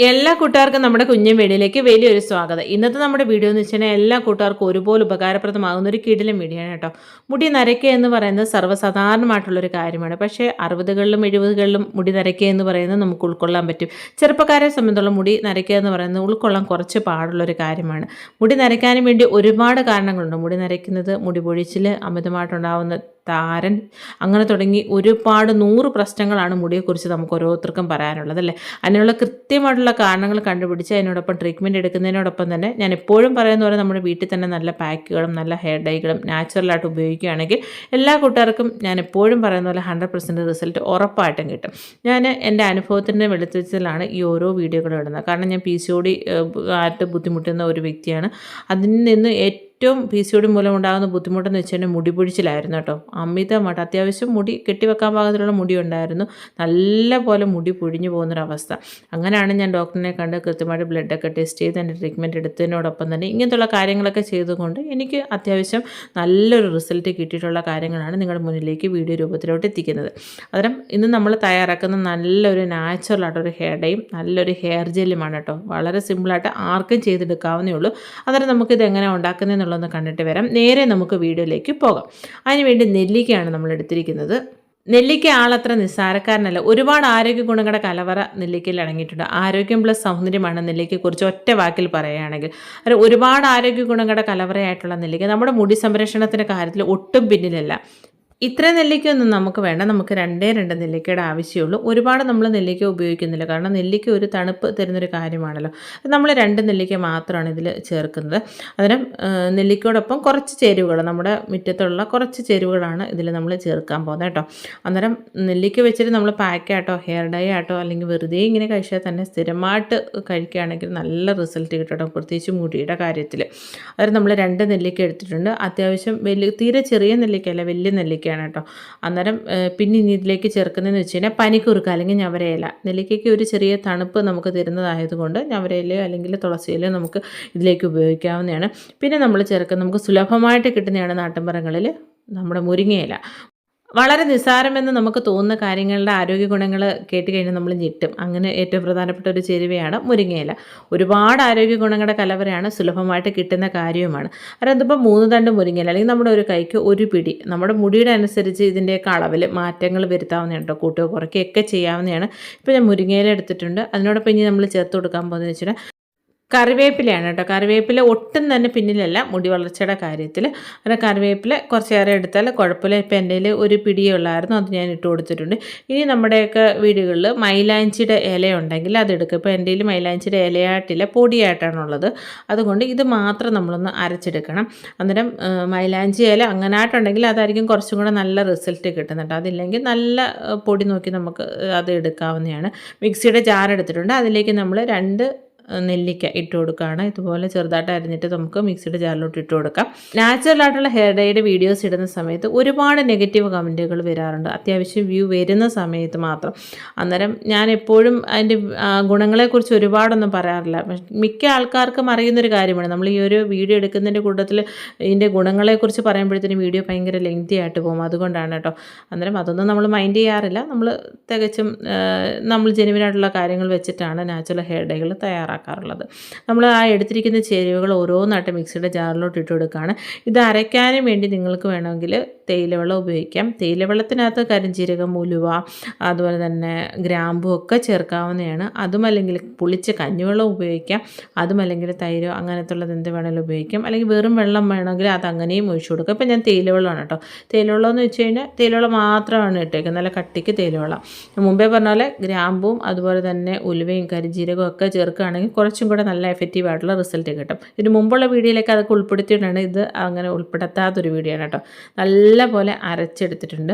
എല്ലാ കൂട്ടുകാർക്കും നമ്മുടെ കുഞ്ഞൻ വീഡിയോയിലേക്ക് വലിയൊരു സ്വാഗതം. ഇന്നത്തെ നമ്മുടെ വീഡിയോ എന്ന് വെച്ചാൽ എല്ലാ കൂട്ടുകാർക്കും ഒരുപോലെ ഉപകാരപ്രദമാകുന്ന ഒരു കിടിലൻ വീഡിയോ കേട്ടോ. മുടി നരയ്ക്കുക എന്ന് പറയുന്നത് സർവസാധാരണമായിട്ടുള്ളൊരു കാര്യമാണ്. പക്ഷേ അറുപതുകളിലും എഴുപതുകളിലും മുടി നരയ്ക്കുക എന്ന് പറയുന്നത് നമുക്ക് ഉൾക്കൊള്ളാൻ പറ്റും. ചെറുപ്പക്കാരെ സംബന്ധിച്ചുള്ള മുടി നരയ്ക്കുക എന്ന് പറയുന്നത് ഉൾക്കൊള്ളാൻ കുറച്ച് പാടുള്ളൊരു കാര്യമാണ്. മുടി നരയ്ക്കാനും വേണ്ടി ഒരുപാട് കാരണങ്ങളുണ്ട്. മുടി നരയ്ക്കുന്നത് മുടി പൊഴിച്ചിൽ അമിതമായിട്ടുണ്ടാവുന്ന താരൻ. അങ്ങനെ തുടങ്ങി ഒരുപാട് നൂറ് പ്രശ്നങ്ങളാണ് മുടിയെക്കുറിച്ച് നമുക്ക് ഓരോരുത്തർക്കും പറയാനുള്ളത് അല്ലേ? അതിനുള്ള കൃത്യമായിട്ടുള്ള കാരണങ്ങൾ കണ്ടുപിടിച്ച് അതിനോടൊപ്പം ട്രീറ്റ്മെന്റ് എടുക്കുന്നതിനോടൊപ്പം തന്നെ ഞാൻ എപ്പോഴും പറയുന്ന പോലെ നമ്മുടെ വീട്ടിൽ തന്നെ നല്ല പാക്കുകളും നല്ല ഹെയർ ഡൈകളും നാച്ചുറലായിട്ട് ഉപയോഗിക്കുകയാണെങ്കിൽ എല്ലാ കൂട്ടുകാർക്കും ഞാൻ എപ്പോഴും പറയുന്ന പോലെ ഹൺഡ്രഡ് പെർസെന്റ് റിസൾട്ട് ഉറപ്പായിട്ടും കിട്ടും. ഞാൻ എന്റെ അനുഭവത്തിന്റെ വെളിച്ചത്തിലാണ് ഈ ഓരോ വീഡിയോകളും ഇടുന്നത്. കാരണം ഞാൻ പി സി ഒ ഡി ആയിട്ട് ബുദ്ധിമുട്ടുന്ന ഒരു വ്യക്തിയാണ്. അതിൽ നിന്ന് ഏറ്റവും ഏറ്റവും പി സി ഒടി മൂലം ഉണ്ടാകുന്ന ബുദ്ധിമുട്ടെന്ന് കഴിഞ്ഞാൽ മുടി പൊഴിച്ചിലായിരുന്നു കേട്ടോ. അമിതമായിട്ട് അത്യാവശ്യം മുടി കെട്ടിവെക്കാൻ പാകത്തിലുള്ള മുടി ഉണ്ടായിരുന്നു നല്ല പോലെ മുടി പൊഴിഞ്ഞു പോകുന്നൊരവസ്ഥ. അങ്ങനെയാണ് ഞാൻ ഡോക്ടറിനെ കണ്ട് കൃത്യമായിട്ട് ബ്ലഡൊക്കെ ടെസ്റ്റ് ചെയ്ത് എന്റെ ട്രീറ്റ്മെന്റ് എടുത്തതിനോടൊപ്പം തന്നെ ഇങ്ങനത്തുള്ള കാര്യങ്ങളൊക്കെ ചെയ്തുകൊണ്ട് എനിക്ക് അത്യാവശ്യം നല്ലൊരു റിസൾട്ട് കിട്ടിയിട്ടുള്ള കാര്യങ്ങളാണ് നിങ്ങളുടെ മുന്നിലേക്ക് വീഡിയോ രൂപത്തിലോട്ട് എത്തിക്കുന്നത്. അതരം ഇന്ന് നമ്മൾ തയ്യാറാക്കുന്ന നല്ലൊരു നാച്ചുറലായിട്ടൊരു ഹെയർ ഡേയും നല്ലൊരു ഹെയർ ജെല്ലുമാണ് കേട്ടോ. വളരെ സിമ്പിളായിട്ട് ആർക്കും ചെയ്തെടുക്കാവുന്നേ ഉള്ളൂ. അന്നേരം നമുക്കിത് എങ്ങനെ ഉണ്ടാക്കുന്നതെന്ന് എന്നുള്ളതൊന്ന് കണ്ടിട്ട് വരാം. നേരെ നമുക്ക് വീഡിയോയിലേക്ക് പോകാം. അതിനുവേണ്ടി നെല്ലിക്കയാണ് നമ്മൾ എടുത്തിരിക്കുന്നത്. നെല്ലിക്ക ആളത്ര നിസ്സാരക്കാരനല്ല. ഒരുപാട് ആരോഗ്യ ഗുണങ്ങളുടെ കലവറ നെല്ലിക്കയിൽ അടങ്ങിയിട്ടുണ്ട്. ആരോഗ്യം പ്ലസ് സൗന്ദര്യമാണ് നെല്ലിക്കയെക്കുറിച്ച് ഒറ്റ വാക്കിൽ പറയുകയാണെങ്കിൽ. അത് ഒരുപാട് ആരോഗ്യ ഗുണങ്ങളുടെ കലവറയായിട്ടുള്ള നെല്ലിക്ക. നമ്മുടെ മുടി സംരക്ഷണത്തിന്റെ കാര്യത്തിൽ ഒട്ടും പിന്നിലല്ല. ഇത്ര നെല്ലിക്കയൊന്നും നമുക്ക് വേണ്ട. നമുക്ക് രണ്ടേ രണ്ട് നെല്ലിക്കയുടെ ആവശ്യമുള്ളൂ. ഒരുപാട് നമ്മൾ നെല്ലിക്ക ഉപയോഗിക്കുന്നില്ല. കാരണം നെല്ലിക്ക ഒരു തണുപ്പ് തരുന്നൊരു കാര്യമാണല്ലോ. നമ്മൾ രണ്ട് നെല്ലിക്ക മാത്രമാണ് ഇതിൽ ചേർക്കുന്നത്. അതിന് നെല്ലിക്കയോടൊപ്പം കുറച്ച് ചേരുവകൾ നമ്മുടെ മുറ്റത്തുള്ള കുറച്ച് ചേരുവകളാണ് ഇതിൽ നമ്മൾ ചേർക്കാൻ പോകുന്നത് കേട്ടോ. അന്നേരം നെല്ലിക്ക വെച്ചിട്ട് നമ്മൾ പാക്കായിട്ടോ ഹെയർ ഡൈ ആട്ടോ അല്ലെങ്കിൽ വെറുതെ ഇങ്ങനെ കഴിച്ചാൽ തന്നെ സ്ഥിരമായിട്ട് കഴിക്കുകയാണെങ്കിൽ നല്ല റിസൾട്ട് കിട്ടും പ്രത്യേകിച്ച് മുടിയുടെ കാര്യത്തിൽ അതായത് നമ്മൾ രണ്ട് നെല്ലിക്ക എടുത്തിട്ടുണ്ട്. അത്യാവശ്യം വലിയ തീരെ ചെറിയ നെല്ലിക്കയല്ല വലിയ നെല്ലിക്ക നെല്ലിക്കയാണ് കേട്ടോ. അന്നേരം പിന്നെ ഇനി ഇതിലേക്ക് ചേർക്കുന്നതെന്ന് വെച്ച് കഴിഞ്ഞാൽ പനിക്കുറുക്ക അല്ലെങ്കിൽ ഞവരയില. നെല്ലിക്കയ്ക്ക് ഒരു ചെറിയ തണുപ്പ് നമുക്ക് തരുന്നതായതുകൊണ്ട് ഞവരയിലയോ അല്ലെങ്കിൽ തുളസിയിലയോ നമുക്ക് ഇതിലേക്ക് ഉപയോഗിക്കാവുന്നതാണ്. പിന്നെ നമ്മൾ ചേർക്കുന്നത് നമുക്ക് സുലഭമായിട്ട് കിട്ടുന്നതാണ് നാട്ടിൻപുറങ്ങളിൽ നമ്മുടെ മുരിങ്ങയില. വളരെ നിസ്സാരമെന്ന് നമുക്ക് തോന്നുന്ന കാര്യങ്ങളുടെ ആരോഗ്യ ഗുണങ്ങൾ കേട്ട് കഴിഞ്ഞാൽ നമ്മൾ ഞെട്ടും. അങ്ങനെ ഏറ്റവും പ്രധാനപ്പെട്ട ഒരു ചേരുവയാണ് മുരിങ്ങയില. ഒരുപാട് ആരോഗ്യ ഗുണങ്ങളുടെ കലവറയാണ് സുലഭമായിട്ട് കിട്ടുന്ന കാര്യവുമാണ്. അതിപ്പോൾ മൂന്ന് തണ്ട് മുരിങ്ങയില അല്ലെങ്കിൽ നമ്മുടെ ഒരു കൈക്ക് ഒരു പിടി നമ്മുടെ മുടിയുടെ അനുസരിച്ച് ഇതിന്റെയൊക്കെ അളവിൽ മാറ്റങ്ങൾ വരുത്താവുന്നതാണ് കേട്ടോ കൂട്ടുക കുറയ്ക്കുകയൊക്കെ ചെയ്യാവുന്നതാണ്. ഇപ്പോൾ ഞാൻ മുരിങ്ങയില എടുത്തിട്ടുണ്ട്. അതിനോടൊപ്പം ഇനി നമ്മൾ ചേർത്ത് കൊടുക്കാൻ പോകുന്നത് വെച്ചാൽ കറിവേപ്പിലയാണ് കേട്ടോ. കറിവേപ്പില ഒട്ടും തന്നെ പിന്നിലല്ല മുടി വളർച്ചയുടെ കാര്യത്തിൽ അങ്ങനെ കറിവേപ്പില കുറച്ചേറെ എടുത്താൽ കുഴപ്പമില്ല. ഇപ്പം എന്റെ ഒരു പിടിയേ ഉള്ളായിരുന്നു അത് ഞാൻ ഇട്ട് കൊടുത്തിട്ടുണ്ട്. ഇനി നമ്മുടെയൊക്കെ വീടുകളിൽ മൈലാഞ്ചിയുടെ ഇല ഉണ്ടെങ്കിൽ അതെടുക്കുക ഇപ്പോൾ എന്റെ മൈലാഞ്ചിയുടെ ഇലയായിട്ടില്ല പൊടിയായിട്ടാണുള്ളത്. അതുകൊണ്ട് ഇത് മാത്രം നമ്മളൊന്ന് അരച്ചെടുക്കണം. അന്നേരം മൈലാഞ്ചി ഇല അങ്ങനായിട്ടുണ്ടെങ്കിൽ അതായിരിക്കും കുറച്ചും കൂടെ നല്ല റിസൾട്ട് കിട്ടുന്നുണ്ട് അതില്ലെങ്കിൽ നല്ല പൊടി നോക്കി നമുക്ക് അത് എടുക്കാവുന്നതാണ്. മിക്സിയുടെ ജാർ എടുത്തിട്ടുണ്ട്. അതിലേക്ക് നമ്മൾ രണ്ട് നെല്ലിക്ക ഇട്ട് കൊടുക്കുകയാണ്. ഇതുപോലെ ചെറുതായിട്ട് അരിഞ്ഞിട്ട് നമുക്ക് മിക്സിയുടെ ജാറിലോട്ട് ഇട്ട് കൊടുക്കാം. നാച്ചുറൽ ആയിട്ടുള്ള ഹെയർ ഡൈയുടെ വീഡിയോസ് ഇടുന്ന സമയത്ത് ഒരുപാട് നെഗറ്റീവ് കമന്റുകൾ വരാറുണ്ട്. അത്യാവശ്യം വ്യൂ വരുന്ന സമയത്ത് മാത്രം. അന്നേരം ഞാൻ എപ്പോഴും അതിന്റെ ഗുണങ്ങളെക്കുറിച്ച് ഒരുപാടൊന്നും പറയാറില്ല. മിക്ക ആൾക്കാർക്കും അറിയുന്നൊരു കാര്യമാണ്. നമ്മൾ ഈ ഒരു വീഡിയോ എടുക്കുന്നതിന്റെ കൂട്ടത്തിൽ ഇതിന്റെ ഗുണങ്ങളെക്കുറിച്ച് പറയുമ്പോഴത്തേനും വീഡിയോ ഭയങ്കര ലെങ്തി ആയിട്ട് പോകും. അതുകൊണ്ടാണ് കേട്ടോ. അന്നേരം അതൊന്നും നമ്മൾ മൈൻഡ് ചെയ്യാറില്ല. നമ്മൾ തികച്ചും നമ്മൾ ജെനുവിനായിട്ടുള്ള കാര്യങ്ങൾ വെച്ചിട്ടാണ് നാച്ചുറൽ ഹെയർ ഡൈകൾ തയ്യാറാക്കുന്നത്. തയ്യാറാക്കാറുള്ളത് നമ്മൾ ആ എടുത്തിരിക്കുന്ന ചേരുവകൾ ഓരോന്നായിട്ട് മിക്സിയുടെ ജാറിലോട്ട് ഇട്ട് കൊടുക്കുകയാണ്. ഇത് അരയ്ക്കാനും വേണ്ടി നിങ്ങൾക്ക് വേണമെങ്കിൽ തേയിലവെള്ളം ഉപയോഗിക്കാം. തേയിലവെള്ളത്തിനകത്ത് കരിഞ്ചീരകം ഉലുവ അതുപോലെ തന്നെ ഗ്രാമ്പു ഒക്കെ ചേർക്കാവുന്നതാണ്. അതുമല്ലെങ്കിൽ പുളിച്ച കഞ്ഞിവെള്ളം ഉപയോഗിക്കാം. അതുമല്ലെങ്കിൽ തൈരോ അങ്ങനത്തുള്ളത് എന്ത് വേണമെങ്കിലും ഉപയോഗിക്കാം. അല്ലെങ്കിൽ വെറും വെള്ളം വേണമെങ്കിൽ അത് അങ്ങനെയും ഒഴിച്ചു കൊടുക്കാം. ഇപ്പം ഞാൻ തേയിലവെള്ളമാണ് കേട്ടോ. തേയിലവെള്ളം എന്ന് വെച്ച് കഴിഞ്ഞാൽ തേയിലവെള്ളം മാത്രമാണ് ഇട്ടേക്കുന്നത്. നല്ല കട്ടിക്ക് തേയിലവെള്ളം. മുമ്പേ പറഞ്ഞ പോലെ ഗ്രാമ്പും അതുപോലെ തന്നെ ഉലുവയും കരിഞ്ചീരകവും ഒക്കെ ചേർക്കുകയാണെങ്കിൽ കുറച്ചും കൂടെ നല്ല എഫക്റ്റീവ് ആയിട്ടുള്ള റിസൾട്ട് കിട്ടും. ഇതിന് മുമ്പുള്ള വീഡിയോയിലേക്ക് അതൊക്കെ ഉൾപ്പെടുത്തിയിട്ടാണ് ഇത് അങ്ങനെ ഉൾപ്പെടുത്താത്തൊരു വീഡിയോ ആണ് കേട്ടോ. നല്ല നല്ലപോലെ അരച്ചെടുത്തിട്ടുണ്ട്.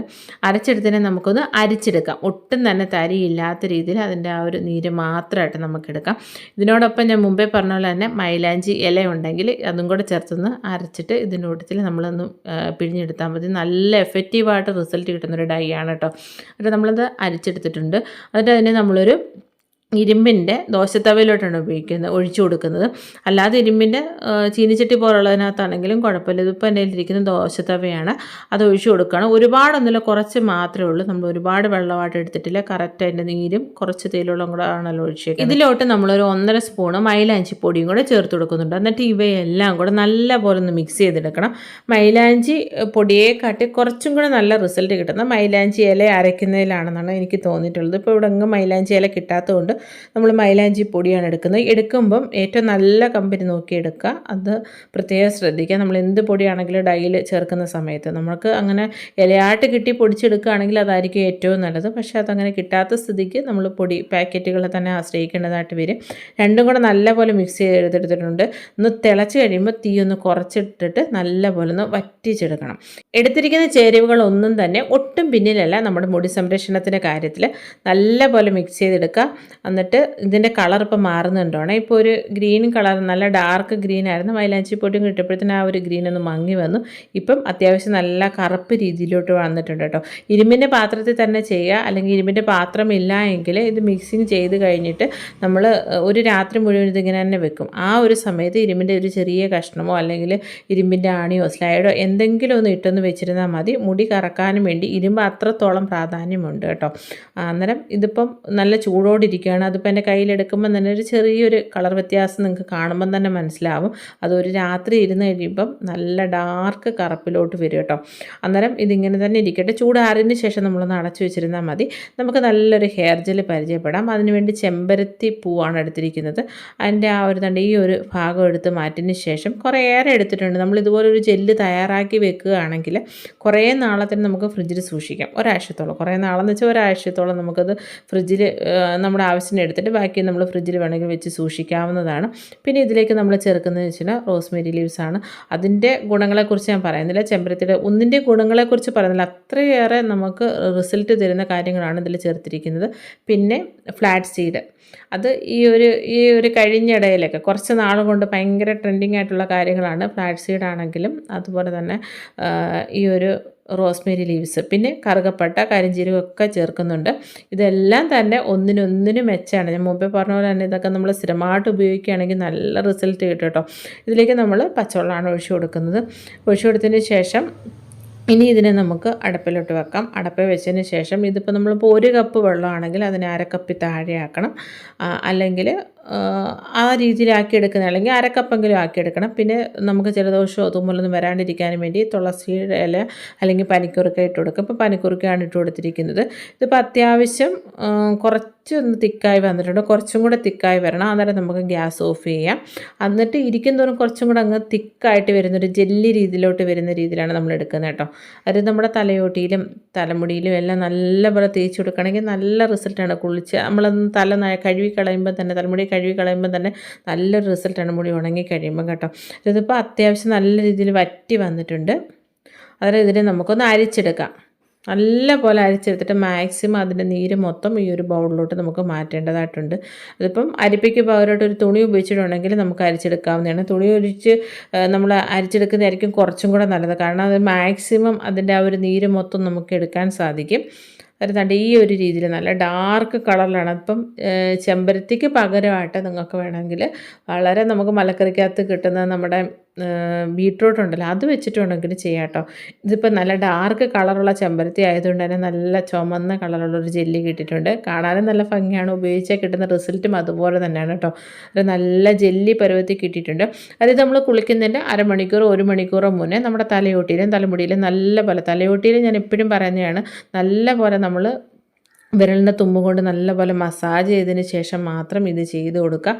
അരച്ചെടുത്തതിനെ നമുക്കൊന്ന് അരിച്ചെടുക്കാം. ഒട്ടും തന്നെ തരിയില്ലാത്ത രീതിയിൽ അതിന്റെ ആ ഒരു നീര് മാത്രമായിട്ട് നമുക്കെടുക്കാം ഇതിനോടൊപ്പം ഞാൻ മുമ്പേ പറഞ്ഞ പോലെ തന്നെ മൈലാഞ്ചി ഇല ഉണ്ടെങ്കിൽ അതും കൂടെ ചേർത്തൊന്ന് അരച്ചിട്ട് ഇതിന്റെ കൂട്ടത്തിൽ നമ്മളൊന്ന് പിഴിഞ്ഞെടുത്താൽ മതി. നല്ല എഫക്റ്റീവായിട്ട് റിസൾട്ട് കിട്ടുന്നൊരു ഡൈ ആണ് കേട്ടോ. എന്നിട്ട് നമ്മളത് അരിച്ചെടുത്തിട്ടുണ്ട്. എന്നിട്ട് അതിനെ നമ്മളൊരു ഇരുമ്പിന്റെ ദോശത്തവയിലോട്ടാണ് ഉപയോഗിക്കുന്നത് ഒഴിച്ചു കൊടുക്കുന്നത്. അല്ലാതെ ഇരുമ്പിന്റെ ചീനിച്ചട്ടി പോലുള്ളതിനകത്താണെങ്കിലും കുഴപ്പമില്ല. ഇതിപ്പോൾ എന്റെ കയ്യിലിരിക്കുന്ന ദോശത്തവയാണ്. അത് ഒഴിച്ചു കൊടുക്കുകയാണ് ഒരുപാടൊന്നുമില്ല. കുറച്ച് മാത്രമേ ഉള്ളൂ. നമ്മൾ ഒരുപാട് വെള്ളമായിട്ട് എടുത്തിട്ടില്ല. കറക്റ്റ് അതിന്റെ നീരും കുറച്ച് തേയിലുള്ള കൂടെ ആണല്ലോ ഒഴിച്ചേക്കുന്നത്. ഇതിലോട്ട് നമ്മളൊരു ഒന്നര സ്പൂണ് മൈലാഞ്ചി പൊടിയും കൂടെ ചേർത്ത് കൊടുക്കുന്നുണ്ട്. എന്നിട്ട് ഇവയെല്ലാം കൂടെ നല്ല പോലെ ഒന്ന് മിക്സ് ചെയ്തെടുക്കണം. മൈലാഞ്ചി പൊടിയെ കാട്ടി കുറച്ചും കൂടെ നല്ല റിസൾട്ട് കിട്ടുന്നത് മൈലാഞ്ചി ഇല അരയ്ക്കുന്നതിലാണെന്നാണ് എനിക്ക് തോന്നിയിട്ടുള്ളത്. ഇപ്പോൾ ഇവിടെ എങ്ങും മൈലാഞ്ചി ഇല കിട്ടാത്തതുകൊണ്ട് നമ്മൾ മൈലാഞ്ചി പൊടിയാണ് എടുക്കുന്നത്. എടുക്കുമ്പം ഏറ്റവും നല്ല കമ്പനി നോക്കി എടുക്കുക. അത് പ്രത്യേകം ശ്രദ്ധിക്കുക. നമ്മൾ എന്ത് പൊടിയാണെങ്കിലും ഡൈയിൽ ചേർക്കുന്ന സമയത്ത്. നമുക്ക് അങ്ങനെ ഇലയാട്ട് കിട്ടി പൊടിച്ചെടുക്കുകയാണെങ്കിൽ അതായിരിക്കും ഏറ്റവും നല്ലത്. പക്ഷേ അതങ്ങനെ കിട്ടാത്ത സ്ഥിതിക്ക് നമ്മൾ പൊടി പാക്കറ്റുകളെ തന്നെ ആശ്രയിക്കേണ്ടതായിട്ട് വരും. രണ്ടും കൂടെ നല്ലപോലെ മിക്സ് ചെയ്തെടുത്തിട്ടുണ്ട്. ഒന്ന് തിളച്ച് കഴിയുമ്പോൾ തീ ഒന്ന് കുറച്ചിട്ടിട്ട് നല്ലപോലെ ഒന്ന് വറ്റിച്ചെടുക്കണം. എടുത്തിരിക്കുന്ന ചേരുവകളൊന്നും തന്നെ ഒട്ടും പിന്നിലല്ല നമ്മുടെ മുടി സംരക്ഷണത്തിന്റെ കാര്യത്തിൽ. നല്ലപോലെ മിക്സ് ചെയ്തെടുക്കുക. എന്നിട്ട് ഇതിന്റെ കളർ ഇപ്പോൾ മാറുന്നുണ്ടോണേ ഇപ്പോൾ ഒരു ഗ്രീൻ കളർ നല്ല ഡാർക്ക് ഗ്രീൻ ആയിരുന്നു. മൈലാഞ്ചി പൊടിയും കിട്ടിയപ്പോഴത്തേനും ആ ഒരു ഗ്രീൻ ഒന്ന് മങ്ങി വന്നു. ഇപ്പം അത്യാവശ്യം നല്ല കറുപ്പ് രീതിയിലോട്ട് വന്നിട്ടുണ്ട് കേട്ടോ. ഇരുമ്പിന്റെ പാത്രത്തിൽ തന്നെ ചെയ്യുക. അല്ലെങ്കിൽ ഇരുമ്പിന്റെ പാത്രം ഇല്ല എങ്കിൽ ഇത് മിക്സിങ് ചെയ്ത് കഴിഞ്ഞിട്ട് നമ്മൾ ഒരു രാത്രി മുഴുവൻ ഇതിങ്ങനെ തന്നെ വെക്കും. ആ ഒരു സമയത്ത് ഇരുമ്പിന്റെ ഒരു ചെറിയ കഷ്ണമോ അല്ലെങ്കിൽ ഇരുമ്പിന്റെ ആണിയോ സ്ലൈഡോ എന്തെങ്കിലും ഒന്ന് ഇട്ടൊന്ന് വെച്ചിരുന്നാൽ മതി. മുടി കറക്കാനും വേണ്ടി ഇരുമ്പ് അത്രത്തോളം പ്രാധാന്യമുണ്ട് കേട്ടോ. അന്നേരം ഇതിപ്പം നല്ല ചൂടോടിരിക്കുകയാണ്. അതിപ്പോൾ എന്റെ കയ്യിലെടുക്കുമ്പോൾ തന്നെ ഒരു ചെറിയൊരു കളർ വ്യത്യാസം നിങ്ങൾക്ക് കാണുമ്പം തന്നെ മനസ്സിലാവും. അതൊരു രാത്രി ഇരുന്ന് കഴിയുമ്പം നല്ല ഡാർക്ക് കറുപ്പിലോട്ട് വരും കേട്ടോ. അന്നേരം ഇതിങ്ങനെ തന്നെ ഇരിക്കട്ടെ. ചൂടാറിന് ശേഷം നമ്മളൊന്ന് അടച്ചു വെച്ചിരുന്നാൽ മതി. നമുക്ക് നല്ലൊരു ഹെയർ ജെൽ പരിചയപ്പെടാം. അതിനുവേണ്ടി ചെമ്പരത്തി പൂവാണ് എടുത്തിരിക്കുന്നത്. അതിന്റെ ആ ഒരു തണ്ട് ഈ ഒരു ഭാഗം എടുത്ത് മാറ്റിന് ശേഷം കുറേയേറെ എടുത്തിട്ടുണ്ട്. നമ്മൾ ഇതുപോലെ ഒരു ജെല്ല് തയ്യാറാക്കി വെക്കുകയാണെങ്കിൽ കുറേ നാളത്തിന് നമുക്ക് ഫ്രിഡ്ജിൽ സൂക്ഷിക്കാം. ഒരാഴ്ചത്തോളം. കുറേ നാളെന്ന് വെച്ചാൽ ഒരാഴ്ചത്തോളം നമുക്കത് ഫ്രിഡ്ജിൽ നമ്മുടെ ആവശ്യത്തിന് എടുത്തിട്ട് ബാക്കി നമ്മൾ ഫ്രിഡ്ജിൽ വേണമെങ്കിൽ വെച്ച് സൂക്ഷിക്കാവുന്നതാണ്. പിന്നെ ഇതിലേക്ക് നമ്മൾ ചേർക്കുന്നതെന്ന് വെച്ചാൽ റോസ്മേരി ലീവ്സ് ആണ്. അതിന്റെ ഗുണങ്ങളെക്കുറിച്ച് ഞാൻ പറയുന്നില്ല. ചെമ്പരത്തിയുടെ ഒന്നിന്റെ ഗുണങ്ങളെക്കുറിച്ച് പറയുന്നില്ല. അത്രയേറെ നമുക്ക് റിസൾട്ട് തരുന്ന കാര്യങ്ങളാണ് ഇതിൽ ചേർത്തിരിക്കുന്നത്. പിന്നെ ഫ്ലാറ്റ് സീഡ്. അത് ഈ ഒരു ഈ ഒരു കഴിഞ്ഞിടയിലൊക്കെ കുറച്ച് നാളുകൊണ്ട് കൊണ്ട് ഭയങ്കര ട്രെൻഡിങ് ആയിട്ടുള്ള കാര്യങ്ങളാണ് ഫ്ലാറ്റ് സീഡ് ആണെങ്കിലും അതുപോലെ തന്നെ ഈ ഒരു റോസ്മേരി ലീവ്സ്. പിന്നെ കറുകപ്പട്ട കരിഞ്ചീരകം ഒക്കെ ചേർക്കുന്നുണ്ട്. ഇതെല്ലാം തന്നെ ഒന്നിനൊന്നിന് മെച്ചമാണ് ഞാൻ മുമ്പേ പറഞ്ഞ പോലെ തന്നെ ഇതൊക്കെ നമ്മൾ സ്ഥിരമായിട്ട് ഉപയോഗിക്കുകയാണെങ്കിൽ നല്ല റിസൾട്ട് കിട്ടും കേട്ടോ. ഇതിലേക്ക് നമ്മൾ പച്ചവെള്ളമാണ് ഒഴിച്ചു കൊടുക്കുന്നത്. ഒഴിച്ചു കൊടുത്തതിന് ശേഷം ഇനി ഇതിനെ നമുക്ക് അടപ്പിലോട്ട് വെക്കാം. അടപ്പിൽ വെച്ചതിന് ശേഷം ഇതിപ്പോൾ നമ്മളിപ്പോൾ ഒരു കപ്പ് വെള്ളമാണെങ്കിൽ അതിനെ അര കപ്പിൽ താഴെയാക്കണം. അല്ലെങ്കിൽ ആ, രീതിയിലാക്കി എടുക്കുന്ന അല്ലെങ്കിൽ അരക്കപ്പെങ്കിലും ആക്കിയെടുക്കണം. പിന്നെ നമുക്ക് ജലദോഷമോ തുമ്മലൊന്നും വരാണ്ടിരിക്കാനും വേണ്ടി തുളസിയുടെ ഇല അല്ലെങ്കിൽ പനിക്കുറുക്ക ഇട്ട് കൊടുക്കും ഇപ്പോൾ പനിക്കുറുക്കയാണ് ഇട്ട് കൊടുത്തിരിക്കുന്നത് ഇതിപ്പോൾ അത്യാവശ്യം ആ, കുറച്ചൊന്ന് തിക്കായി വന്നിട്ടുണ്ട്. കുറച്ചും കൂടെ തിക്കായി വരണം. അന്നേരം നമുക്ക് ഗ്യാസ് ഓഫ് ചെയ്യാം. എന്നിട്ട് ഇരിക്കും തോറും കുറച്ചും കൂടെ അങ്ങ് തിക്കായിട്ട് വരുന്നൊരു ജെല്ലി രീതിയിലോട്ട് വരുന്ന രീതിയിലാണ് നമ്മൾ എടുക്കുന്നത് കേട്ടോ. അത് നമ്മുടെ തലയോട്ടിയിലും തലമുടിയിലും എല്ലാം നല്ലപോലെ തേച്ച് കൊടുക്കണമെങ്കിൽ നല്ല റിസൾട്ടാണ് കുളിച്ച്. നമ്മളൊന്ന് തല കഴുകി കളയുമ്പോൾ തന്നെ തലമുടി കഴുകി കളയുമ്പോൾ തന്നെ നല്ലൊരു റിസൾട്ടാണ് മുടി ഉണങ്ങി കഴിയുമ്പോൾ കേട്ടോ. ഇതിപ്പോൾ അത്യാവശ്യം നല്ല രീതിയിൽ വറ്റി വന്നിട്ടുണ്ട്. അതായത് ഇതിനെ നമുക്കൊന്ന് അരിച്ചെടുക്കാം. നല്ല പോലെ അരിച്ചെടുത്തിട്ട് മാക്സിമം അതിന്റെ നീര് മൊത്തം ഈ ഒരു ബൗളിലോട്ട് നമുക്ക് മാറ്റേണ്ടതായിട്ടുണ്ട്. അതിപ്പം അരിപ്പയ്ക്ക് പകരമായിട്ട് ഒരു തുണി ഉപയോഗിച്ചിട്ടുണ്ടെങ്കിൽ നമുക്ക് അരിച്ചെടുക്കാവുന്നതാണ്. തുണി ഒഴിച്ച് നമ്മൾ അരിച്ചെടുക്കുന്നതായിരിക്കും കുറച്ചും കൂടെ നല്ലത്. കാരണം അത് മാക്സിമം അതിന്റെ ആ ഒരു നീര് മൊത്തം നമുക്ക് എടുക്കാൻ സാധിക്കും. അതായത് ഈ ഒരു രീതിയിൽ നല്ല ഡാർക്ക് കളറിലാണ്. അപ്പം ചെമ്പരത്തിക്ക് പകരമായിട്ട് നിങ്ങൾക്ക് വേണമെങ്കിൽ വളരെ നമുക്ക് മലക്കറിക്കകത്ത് കിട്ടുന്ന നമ്മുടെ ബീട്രൂട്ട് ഉണ്ടല്ലോ അത് വെച്ചിട്ടുണ്ടെങ്കിൽ ചെയ്യാം കേട്ടോ ഇതിപ്പോൾ നല്ല ഡാർക്ക് കളറുള്ള ചെമ്പരത്തി ആയതുകൊണ്ട് തന്നെ നല്ല ചുമന്ന കളറുള്ളൊരു ജെല്ലി കിട്ടിയിട്ടുണ്ട്. കാണാനും നല്ല ഭംഗിയാണ് ഉപയോഗിച്ചാൽ കിട്ടുന്ന റിസൾട്ടും അതുപോലെ തന്നെയാണ് കേട്ടോ ഒരു നല്ല ജെല്ലി പരുവത്തിൽ കിട്ടിയിട്ടുണ്ട്. അത് നമ്മൾ കുളിക്കുന്നതിന്റെ അരമണിക്കൂർ ഒരു മണിക്കൂറോ മുന്നേ നമ്മുടെ തലയോട്ടിയിലും തലമുടിയിലും നല്ല പോലെ തലയോട്ടിയിലും ഞാൻ എപ്പോഴും പറയുന്നതാണ് നല്ല പോലെ നമ്മൾ വിരലിന്റെ തുമ്പ് കൊണ്ട് നല്ലപോലെ മസാജ് ചെയ്തതിന് ശേഷം മാത്രം ഇത് ചെയ്ത് കൊടുക്കുക.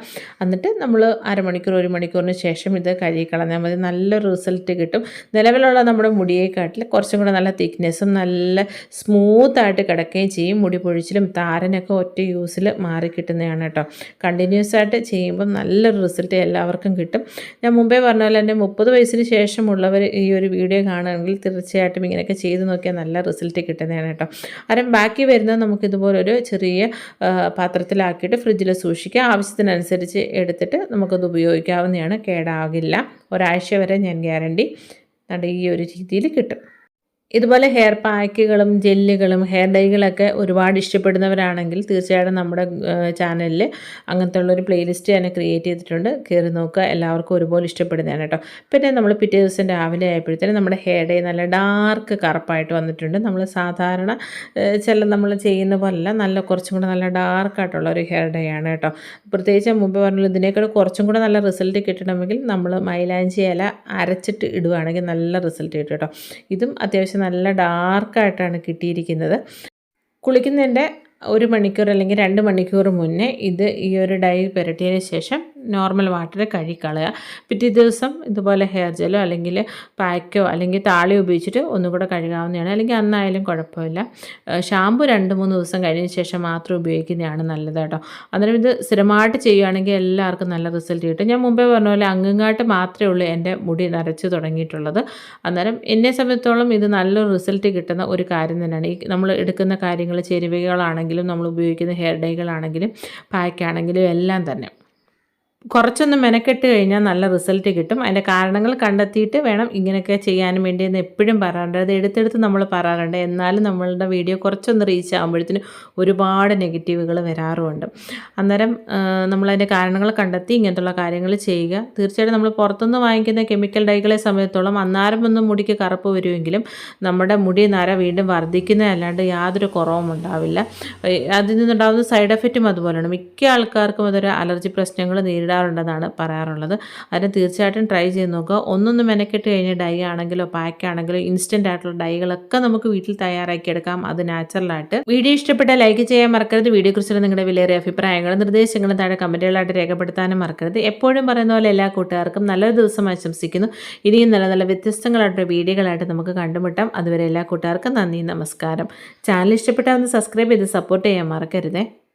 എന്നിട്ട് നമ്മൾ അരമണിക്കൂർ ഒരു മണിക്കൂറിന് ശേഷം ഇത് കഴുകിക്കളഞ്ഞാൽ മതി. നല്ലൊരു റിസൾട്ട് കിട്ടും. നിലവിലുള്ള നമ്മുടെ മുടിയേക്കാട്ടിൽ കുറച്ചും കൂടെ നല്ല തിക്നെസ്സും നല്ല സ്മൂത്തായിട്ട് കിടക്കുകയും ചെയ്യും. മുടി പൊഴിച്ചിലും താരനൊക്കെ ഒറ്റ യൂസിൽ മാറി കിട്ടുന്നതാണ് കേട്ടോ. കണ്ടിന്യൂസ് ആയിട്ട് ചെയ്യുമ്പോൾ നല്ലൊരു റിസൾട്ട് എല്ലാവർക്കും കിട്ടും. ഞാൻ മുമ്പേ പറഞ്ഞ പോലെ തന്നെ മുപ്പത് വയസ്സിന് ശേഷമുള്ളവർ ഈ ഒരു വീഡിയോ കാണുകയാണെങ്കിൽ തീർച്ചയായിട്ടും ഇങ്ങനെയൊക്കെ ചെയ്ത് നോക്കിയാൽ നല്ല റിസൾട്ട് കിട്ടുന്നതാണ് കേട്ടോ. അരം ബാക്കി വരുന്നത് നമുക്ക് ഇതുപോലൊരു ചെറിയ പാത്രത്തിലാക്കിയിട്ട് ഫ്രിഡ്ജിൽ സൂക്ഷിക്കുക. ആവശ്യത്തിനനുസരിച്ച് എടുത്തിട്ട് നമുക്കത് ഉപയോഗിക്കാവുന്നതാണ്. കേടാകില്ല. ഒരാഴ്ച വരെ ഞാൻ ഗ്യാരണ്ടി. ഈ ഒരു രീതിയിൽ കിട്ടും. ഇതുപോലെ ഹെയർ പാക്കുകളും ജെല്ലുകളും ഹെയർ ഡൈകളൊക്കെ ഒരുപാട് ഇഷ്ടപ്പെടുന്നവരാണെങ്കിൽ തീർച്ചയായിട്ടും നമ്മുടെ ചാനലിൽ അങ്ങനത്തെ ഉള്ളൊരു പ്ലേലിസ്റ്റ് തന്നെ ക്രിയേറ്റ് ചെയ്തിട്ടുണ്ട്. കയറി നോക്കുക. എല്ലാവർക്കും ഒരുപോലെ ഇഷ്ടപ്പെടുന്നതാണ് കേട്ടോ. പിന്നെ നമ്മൾ പിറ്റേ ദിവസം രാവിലെ ആയപ്പോഴത്തേനും നമ്മുടെ ഹെയർ ഡേ നല്ല ഡാർക്ക് കറുപ്പായിട്ട് വന്നിട്ടുണ്ട്. നമ്മൾ സാധാരണ ചില നമ്മൾ ചെയ്യുന്ന പോലല്ല നല്ല കുറച്ചും കൂടെ നല്ല ഡാർക്കായിട്ടുള്ള ഒരു ഹെയർ ഡേ ആണ് കേട്ടോ. പ്രത്യേകിച്ച് മുമ്പ് പറഞ്ഞല്ലോ ഇതിനേക്കാൾ കുറച്ചും കൂടെ നല്ല റിസൾട്ട് കിട്ടണമെങ്കിൽ നമ്മൾ മൈലാഞ്ചി ഇല അരച്ചിട്ട് ഇടുവാണെങ്കിൽ നല്ല റിസൾട്ട് കിട്ടും കേട്ടോ. ഇതും അത്യാവശ്യം നല്ല ഡാർക്കായിട്ടാണ് കിട്ടിയിരിക്കുന്നത്. കുളിക്കുന്നതിന്റെ ഒരു മണിക്കൂർ അല്ലെങ്കിൽ രണ്ട് മണിക്കൂർ മുന്നേ ഇത് ഈ ഒരു ഡൈ പുരട്ടിയതിന് ശേഷം നോർമൽ വാട്ടർ കഴുകിക്കളയുക. പിറ്റേ ദിവസം ഇതുപോലെ ഹെയർ ജെല്ലോ അല്ലെങ്കിൽ പാക്കോ അല്ലെങ്കിൽ താളി ഉപയോഗിച്ചിട്ട് ഒന്നുകൂടെ കഴുകാവുന്നതാണ്. അല്ലെങ്കിൽ അന്നായാലും കുഴപ്പമില്ല. ഷാമ്പു രണ്ട് മൂന്ന് ദിവസം കഴിഞ്ഞ ശേഷം മാത്രം ഉപയോഗിക്കുന്നതാണ് നല്ലത് കേട്ടോ. അന്നേരം ഇത് സ്ഥിരമായിട്ട് ചെയ്യുകയാണെങ്കിൽ എല്ലാവർക്കും നല്ല റിസൾട്ട് കിട്ടും. ഞാൻ മുമ്പേ പറഞ്ഞ പോലെ അങ്ങങ്ങാട്ട് മാത്രമേ ഉള്ളൂ എന്റെ മുടി നരച്ചു തുടങ്ങിയിട്ടുള്ളത്. അന്നേരം എന്നെ സംബന്ധിച്ചോളം ഇത് നല്ലൊരു റിസൾട്ട് കിട്ടുന്ന ഒരു കാര്യം തന്നെയാണ്. ഈ നമ്മൾ എടുക്കുന്ന കാര്യങ്ങൾ ചേരുവകളാണെങ്കിലും നമ്മൾ ഉപയോഗിക്കുന്ന ഹെയർ ഡൈകളാണെങ്കിലും പാക്കാണെങ്കിലും എല്ലാം തന്നെ. കുറച്ചൊന്ന് മെനക്കെട്ട് കഴിഞ്ഞാൽ നല്ല റിസൾട്ട് കിട്ടും. അതിന്റെ കാരണങ്ങൾ കണ്ടെത്തിയിട്ട് വേണം ഇങ്ങനെയൊക്കെ ചെയ്യാനും വേണ്ടി എന്ന് എപ്പോഴും പറയാറുണ്ട്. അത് എടുത്തെടുത്ത് നമ്മൾ പറയാറുണ്ട്. എന്നാലും നമ്മളുടെ വീഡിയോ കുറച്ചൊന്ന് റീച്ച് ആകുമ്പോഴത്തേന് ഒരുപാട് നെഗറ്റീവുകൾ വരാറുമുണ്ട്. അന്നേരം നമ്മളതിന്റെ കാരണങ്ങൾ കണ്ടെത്തി ഇങ്ങനത്തുള്ള കാര്യങ്ങൾ ചെയ്യുക. തീർച്ചയായിട്ടും നമ്മൾ പുറത്തുനിന്ന് വാങ്ങിക്കുന്ന കെമിക്കൽ ഡൈകളെ സമയത്തോളം അന്നാരം ഒന്നും മുടിക്ക് കറുപ്പ് വരുമെങ്കിലും നമ്മുടെ മുടി നര വീണ്ടും വർദ്ധിക്കുന്നതല്ലാണ്ട് യാതൊരു കുറവും ഉണ്ടാവില്ല. അതിൽ നിന്നുണ്ടാകുന്ന സൈഡ് എഫക്റ്റും അതുപോലെയാണ്. മിക്ക ആൾക്കാർക്കും അതൊരു അലർജി പ്രശ്നങ്ങൾ നേരിടാറുണ്ടെന്നാണ് പറയാറുള്ളത്. അതിന് തീർച്ചയായിട്ടും ട്രൈ ചെയ്ത് നോക്കുക. ഒന്നൊന്ന് മെനക്കെട്ട് കഴിഞ്ഞ ഡൈ ആണെങ്കിലോ പാക്ക് ആണെങ്കിലോ ഇൻസ്റ്റന്റ് ആയിട്ടുള്ള ഡൈകളൊക്കെ നമുക്ക് വീട്ടിൽ തയ്യാറാക്കി എടുക്കാം. അത് നാച്ചുറലായിട്ട് വീഡിയോ ഇഷ്ടപ്പെട്ട ലൈക്ക് ചെയ്യാൻ മറക്കരുത്. വീഡിയോയെക്കുറിച്ചുള്ള നിങ്ങളുടെ വിലയേറിയ അഭിപ്രായങ്ങളും നിർദ്ദേശങ്ങളും താഴെ കമന്റുകളായിട്ട് രേഖപ്പെടുത്താനും മറക്കരുത്. എപ്പോഴും പറയുന്ന പോലെ എല്ലാ കൂട്ടുകാർക്കും നല്ലൊരു ദിവസം ആശംസിക്കുന്നു. ഇനിയും നല്ല നല്ല വ്യത്യസ്തങ്ങളായിട്ടുള്ള വീഡിയോകളായിട്ട് നമുക്ക് കണ്ടുമുട്ടാം. അതുവരെ എല്ലാ കൂട്ടുകാർക്കും നന്ദി നമസ്കാരം. ചാനൽ ഇഷ്ടപ്പെട്ടാൽ ഒന്ന് സബ്സ്ക്രൈബ് ചെയ്ത് സപ്പോർട്ട് ചെയ്യാൻ മറക്കരുതേ.